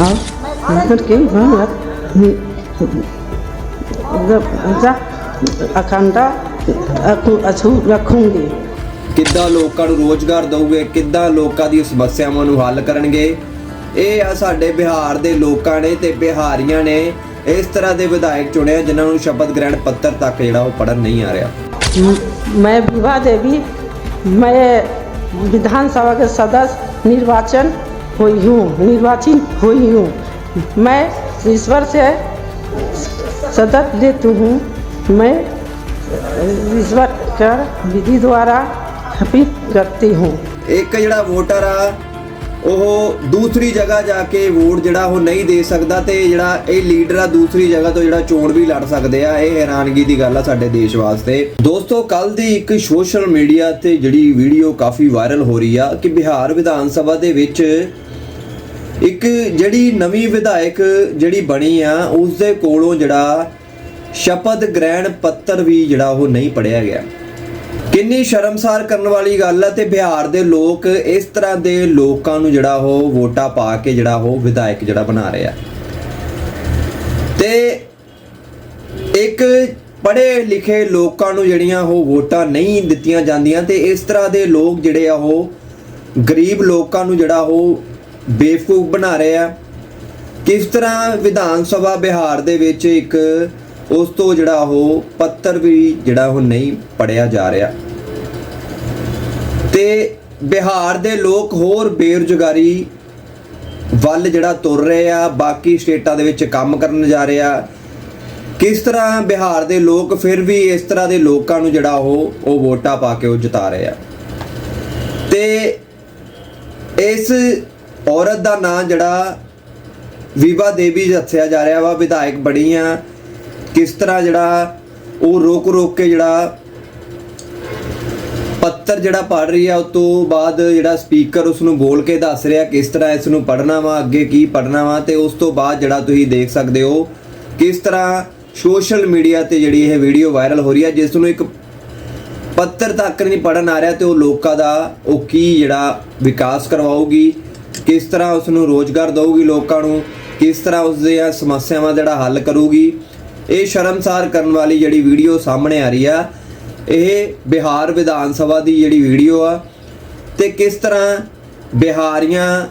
al. Pergi, banget. ਜਾ ਅਖੰਡਾ ਅਕੂ ਅਛੂ ਰੱਖੂੰਗੀ ਕਿੱਦਾਂ ਲੋਕਾਂ ਨੂੰ ਰੋਜ਼ਗਾਰ ਦਊਗੇ ਕਿੱਦਾਂ ਲੋਕਾਂ ਦੀ ਸਮੱਸਿਆਵਾਂ ਨੂੰ ਹੱਲ ਕਰਨਗੇ ਇਹ ਆ ਸਾਡੇ ਬਿਹਾਰ ਦੇ ਲੋਕਾਂ ਨੇ ਤੇ ਬਿਹਾਰੀਆਂ ਨੇ ਇਸ ਤਰ੍ਹਾਂ ਦੇ ਵਿਧਾਇਕ ਚੁਣਿਆ ਜਿਨ੍ਹਾਂ ਨੂੰ ਸ਼ਪਥ ਗ੍ਰਹਿਣ ਪੱਤਰ ਤੱਕ ਜਿਹੜਾ ਉਹ ਪੜਨ ਨਹੀਂ ਆ ਰਿਹਾ ਮੈਂ ਵਿਵਾਹ ਦੇਵੀ ਮੈਂ ਵਿਧਾਨ ਸਭਾ ਦੇ ਸਦਸ ਨਿਰਵਾਚਨ हुई हूँ निर्वाचित हुई हूँ मैं ईश्वर से सदत लेती हूँ मैं ईश्वर कर विधि द्वारा हफित करती हूँ ਇੱਕ ਜਿਹੜਾ ਵੋਟਰ ਆ ਉਹ ਦੂਸਰੀ ਜਗ੍ਹਾ ਜਾ ਕੇ ਵੋਟ ਜਿਹੜਾ ਉਹ ਨਹੀਂ ਦੇ ਸਕਦਾ ਤੇ ਜਿਹੜਾ ਇਹ ਲੀਡਰ ਆ ਦੂਸਰੀ ਜਗ੍ਹਾ ਤੋਂ ਜਿਹੜਾ ਚੋਣ ਵੀ ਲੜ ਸਕਦੇ ਆ ਇਹ ਹੈਰਾਨਗੀ ਦੀ ਗੱਲ ਆ ਸਾਡੇ ਦੇਸ਼ ਵਾਸਤੇ ਦੋਸਤੋ ਕੱਲ ਦੀ ਇੱਕ ਸੋਸ਼ਲ ਮੀਡੀਆ ਤੇ ਜਿਹੜੀ ਵੀਡੀਓ ਕਾਫੀ ਵਾਇਰਲ ਹੋ ਰਹੀ ਆ ਕਿ ਬਿਹਾਰ ਵਿਧਾਨ ਸਭਾ ਦੇ ਵਿੱਚ ਇੱਕ ਜਿਹੜੀ ਨਵੀਂ ਵਿਧਾਇਕ ਜਿਹੜੀ ਬਣੀ ਆ ਉਸ ਦੇ ਕੋਲੋਂ ਜਿਹੜਾ ਸ਼ਪਥ ਗ੍ਰਹਿਣ ਪੱਤਰ ਵੀ ਜਿਹੜਾ ਉਹ ਨਹੀਂ ਪੜਿਆ ਗਿਆ। ਕਿੰਨੀ ਸ਼ਰਮਸਾਰ ਕਰਨ ਵਾਲੀ ਗੱਲ ਹੈ ਤੇ ਬਿਹਾਰ ਦੇ ਲੋਕ ਇਸ ਤਰ੍ਹਾਂ ਦੇ ਲੋਕਾਂ ਨੂੰ ਜਿਹੜਾ ਉਹ ਵੋਟਾਂ ਪਾ ਕੇ ਜਿਹੜਾ ਉਹ ਵਿਧਾਇਕ ਜਿਹੜਾ ਬਣਾ ਰਿਹਾ ਤੇ ਇੱਕ ਪੜ੍ਹੇ ਲਿਖੇ ਲੋਕਾਂ ਨੂੰ ਜਿਹੜੀਆਂ ਉਹ ਵੋਟਾਂ ਨਹੀਂ ਦਿੱਤੀਆਂ ਜਾਂਦੀਆਂ ਤੇ ਇਸ ਤਰ੍ਹਾਂ ਦੇ ਲੋਕ ਜਿਹੜੇ ਆ ਉਹ ਗਰੀਬ ਲੋਕਾਂ ਨੂੰ ਜਿਹੜਾ ਉਹ ਬੇਵਕੂਫ ਬਣਾ ਰਹੇ ਆ। ਕਿਸ ਤਰ੍ਹਾਂ ਵਿਧਾਨ ਸਭਾ ਬਿਹਾਰ ਦੇ ਵਿੱਚ ਇੱਕ ਉਸ ਤੋਂ ਜਿਹੜਾ ਉਹ ਪੱਤਰ ਵੀ ਜਿਹੜਾ ਉਹ ਨਹੀਂ ਪੜਿਆ ਜਾ ਰਿਹਾ। ਤੇ ਬਿਹਾਰ ਦੇ ਲੋਕ ਹੋਰ ਬੇਰੁਜ਼ਗਾਰੀ ਵੱਲ ਜਿਹੜਾ ਤੁਰ ਰਹੇ ਆ, ਬਾਕੀ ਸਟੇਟਾਂ ਦੇ ਵਿੱਚ ਕੰਮ ਕਰਨ ਜਾ ਰਹੇ ਆ। ਕਿਸ ਤਰ੍ਹਾਂ ਬਿਹਾਰ ਦੇ ਲੋਕ ਫਿਰ ਵੀ ਇਸ ਤਰ੍ਹਾਂ ਦੇ ਲੋਕਾਂ ਨੂੰ ਜਿਹੜਾ ਉਹ ਉਹ ਵੋਟਾਂ ਪਾ ਕੇ ਉਹ ਜਿਤਾ ਰਹੇ ਆ। ਤੇ ਇਸ ਔਰਤ ਦਾ ਨਾਂ ਜਿਹੜਾ ਵਿਵਾ ਦੇਵੀ ਦੱਸਿਆ ਜਾ ਰਿਹਾ ਵਾ, ਵਿਧਾਇਕ ਬਣੀ ਆ ਕਿਸ ਤਰ੍ਹਾਂ ਜਿਹੜਾ ਉਹ ਰੋਕ ਰੋਕ ਕੇ ਜਿਹੜਾ ਪੱਤਰ ਜਿਹੜਾ ਪੜ ਰਹੀ ਆ ਉਸ ਤੋਂ ਬਾਅਦ ਜਿਹੜਾ ਸਪੀਕਰ ਉਸ ਨੂੰ ਬੋਲ ਕੇ ਦੱਸ ਰਿਹਾ, ਕਿਸ ਤਰ੍ਹਾਂ ਇਸ ਨੂੰ ਪੜਨਾ ਵਾ, ਅੱਗੇ ਕੀ ਪੜਨਾ ਵਾ, ਤੇ ਉਸ ਤੋਂ ਬਾਅਦ ਜਿਹੜਾ ਤੁਸੀਂ ਦੇਖ ਸਕਦੇ ਹੋ ਕਿਸ ਤਰ੍ਹਾਂ ਸੋਸ਼ਲ ਮੀਡੀਆ ਤੇ ਜਿਹੜੀ ਇਹ ਵੀਡੀਓ ਵਾਇਰਲ ਹੋ ਰਹੀ ਹੈ ਜਿਸ ਨੂੰ ਇੱਕ ਪੱਤਰ ਤੱਕ ਨਹੀਂ ਪੜਨ ਆ ਰਿਹਾ ਤੇ ਉਹ ਲੋਕਾਂ ਦਾ ਉਹ ਕੀ ਜਿਹੜਾ ਵਿਕਾਸ ਕਰਵਾਊਗੀ। ਕਿਸ ਤਰ੍ਹਾਂ ਉਸ ਨੂੰ ਰੋਜ਼ਗਾਰ ਦਊਗੀ ਲੋਕਾਂ ਨੂੰ, ਕਿਸ ਤਰ੍ਹਾਂ ਉਸ ਦੀਆਂ ਸਮੱਸਿਆਵਾਂ ਦਾ ਜਿਹੜਾ ਹੱਲ ਕਰੂਗੀ, ਇਹ ਸ਼ਰਮਸਾਰ ਕਰਨ ਵਾਲੀ ਜਿਹੜੀ ਵੀਡੀਓ ਸਾਹਮਣੇ ਆ ਰਹੀ ਆ, ਇਹ ਬਿਹਾਰ ਵਿਧਾਨ ਸਭਾ ਦੀ ਜਿਹੜੀ ਵੀਡੀਓ ਆ, ਤੇ ਕਿਸ ਤਰ੍ਹਾਂ ਬਿਹਾਰੀਆਂ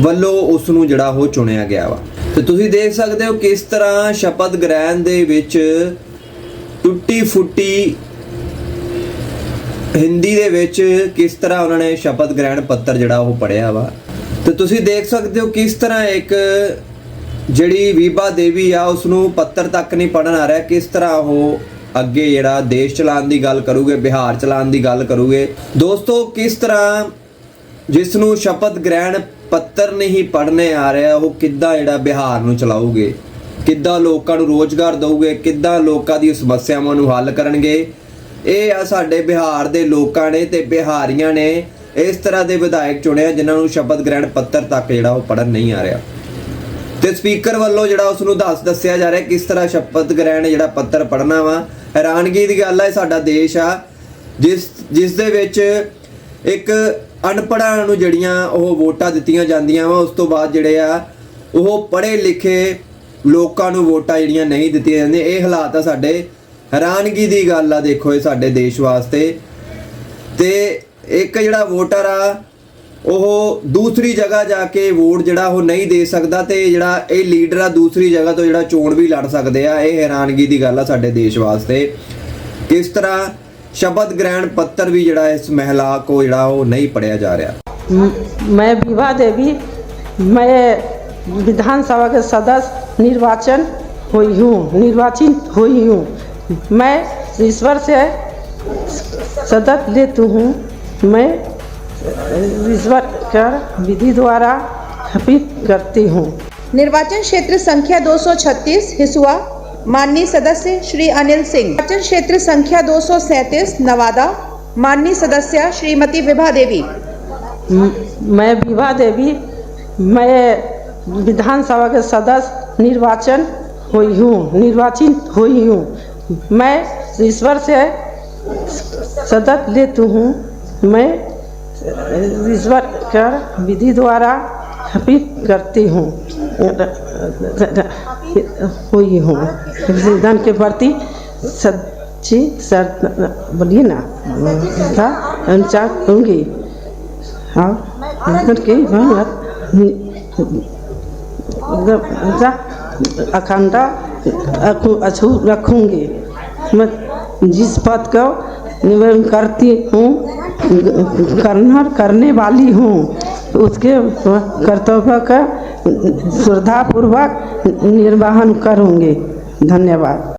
ਵੱਲੋਂ ਉਸ ਨੂੰ ਜਿਹੜਾ ਉਹ ਚੁਣਿਆ ਗਿਆ ਵਾ। ਤੇ ਤੁਸੀਂ ਦੇਖ ਸਕਦੇ ਹੋ ਕਿਸ ਤਰ੍ਹਾਂ ਸ਼ਪਥ ਗ੍ਰਹਿਣ ਦੇ ਵਿੱਚ ਟੁੱਟੀ ਫੁੱਟੀ ਹਿੰਦੀ ਦੇ ਵਿੱਚ ਕਿਸ ਤਰ੍ਹਾਂ ਉਹਨਾਂ ਨੇ ਸ਼ਪਥ ਗ੍ਰਹਿਣ ਪੱਤਰ ਜਿਹੜਾ ਉਹ ਪੜਿਆ ਵਾ? ਤੇ ਤੁਸੀਂ ਦੇਖ ਸਕਦੇ ਹੋ ਕਿਸ ਤਰ੍ਹਾਂ ਇੱਕ ਜਿਹੜੀ ਵੀਬਾ ਦੇਵੀ ਆ ਉਸ ਨੂੰ ਪੱਤਰ ਤੱਕ ਨਹੀਂ ਪੜਨ ਆ ਰਿਹਾ, ਕਿਸ ਤਰ੍ਹਾਂ ਉਹ ਅੱਗੇ ਜਿਹੜਾ ਦੇਸ਼ ਚਲਾਉਣ ਦੀ ਗੱਲ ਕਰੂਗੇ, ਬਿਹਾਰ ਚਲਾਉਣ ਦੀ ਗੱਲ ਕਰੂਗੇ। ਦੋਸਤੋ, ਕਿਸ ਤਰ੍ਹਾਂ ਜਿਸ ਨੂੰ ਸ਼ਪਥ ਗ੍ਰਹਿਣ ਪੱਤਰ ਨਹੀਂ ਪੜਨੇ ਆ ਰਿਹਾ, ਉਹ ਕਿੱਦਾਂ ਜਿਹੜਾ ਬਿਹਾਰ ਨੂੰ ਚਲਾਉਗੇ ਕਿੱਦਾਂ ਲੋਕਾਂ ਨੂੰ ਰੋਜ਼ਗਾਰ ਦਊਗੇ? ਕਿੱਦਾਂ ਲੋਕਾਂ ਦੀ ਸਮੱਸਿਆਵਾਂ ਨੂੰ ਹੱਲ ਕਰਨਗੇ? ਇਹ ਆ ਸਾਡੇ ਬਿਹਾਰ ਦੇ ਲੋਕਾਂ ਨੇ ਤੇ ਬਿਹਾਰੀਆਂ ਨੇ ਇਸ ਤਰ੍ਹਾਂ ਦੇ ਵਿਧਾਇਕ ਚੁਣਿਆ ਜਿਨ੍ਹਾਂ ਨੂੰ ਸ਼ਪਥ ਗ੍ਰਹਿਣ ਪੱਤਰ ਤੱਕ ਜਿਹੜਾ ਉਹ ਪੜਨ ਨਹੀਂ ਆ ਰਿਹਾ। ਤੇ ਸਪੀਕਰ ਵੱਲੋਂ ਜਿਹੜਾ ਉਸ ਨੂੰ ਦੱਸ ਦੱਸਿਆ ਜਾ ਰਿਹਾ ਕਿਸ ਤਰ੍ਹਾਂ ਸ਼ਪਥ ਗ੍ਰਹਿਣ ਜਿਹੜਾ ਪੱਤਰ ਪੜਨਾ ਵਾ। ਹੈਰਾਨਗੀ ਦੀ ਗੱਲ ਹੈ ਸਾਡਾ ਦੇਸ਼ ਆ। ਜਿਸ ਜਿਸ ਦੇ ਵਿੱਚ ਇੱਕ ਅਨਪੜ੍ਹਾਂ ਨੂੰ ਜਿਹੜੀਆਂ ਉਹ ਵੋਟਾਂ ਦਿੱਤੀਆਂ ਜਾਂਦੀਆਂ ਵਾ, ਉਸ ਤੋਂ ਬਾਅਦ ਜਿਹੜੇ ਆ, ਉਹ ਪੜ੍ਹੇ ਲਿਖੇ ਲੋਕਾਂ ਨੂੰ ਵੋਟਾਂ ਜਿਹੜੀਆਂ ਨਹੀਂ ਦਿੱਤੀਆਂ ਜਾਂਦੀਆਂ। ਇਹ ਹਾਲਾਤ ਆ ਸਾਡੇ ਹੈਰਾਨਗੀ ਦੀ ਗੱਲ ਆ ਦੇਖੋ ਇਹ ਸਾਡੇ ਦੇਸ਼ ਵਾਸਤੇ ਤੇ ਇੱਕ ਜਿਹੜਾ ਵੋਟਰ ਆ ਉਹ ਦੂਸਰੀ ਜਗ੍ਹਾ ਜਾ ਕੇ ਵੋਟ ਜਿਹੜਾ ਉਹ ਨਹੀਂ ਦੇ ਸਕਦਾ ਤੇ ਜਿਹੜਾ ਇਹ ਲੀਡਰ ਆ ਦੂਸਰੀ ਜਗ੍ਹਾ ਤੋਂ ਜਿਹੜਾ ਚੋਣ ਵੀ ਲੜ ਸਕਦੇ ਆ ਇਹ ਹੈਰਾਨਗੀ ਦੀ ਗੱਲ ਆ ਸਾਡੇ ਦੇਸ਼ ਵਾਸਤੇ ਕਿਸ ਤਰ੍ਹਾਂ ਸ਼ਬਦ ਗ੍ਰਹਿਣ ਪੱਤਰ ਵੀ ਜਿਹੜਾ ਇਸ ਮਹਿਲਾ ਕੋ ਜਿਹੜਾ ਉਹ ਨਹੀਂ ਪੜਿਆ ਜਾ ਰਿਹਾ म- मैं विभा देवी मैं विधानसभा के सदस्य निर्वाचन हुई हूँ निर्वाचित हुई हूँ मैं ईश्वर से सदत लेती हूँ। मैं ईश्वर कर विधि द्वारा करती हूँ। निर्वाचन क्षेत्र संख्या 236 हिसुआ माननीय सदस्य श्री अनिल सिंह। निर्वाचन क्षेत्र संख्या 237 नवादा माननीय सदस्य श्रीमती विभा देवी। मैं विभा देवी मैं विधानसभा के सदस्य निर्वाचन हुई हूँ निर्वाचित हुई हूँ। मैं ईश्वर से सदत लेती हूँ। मैं ईश्वर कर विधि द्वारा स्थापित करती हूँ। हुई हूँ। धन के प्रति सच्ची सर बोलिए ना था अनुसार होंगी। संविधान की अखंडा अछू, रखूँगी। मैं जिस पद का निवेदन करती हूँ, करना, करने वाली हूँ उसके कर्तव्य का श्रद्धापूर्वक निर्वाहन करूँगी। धन्यवाद।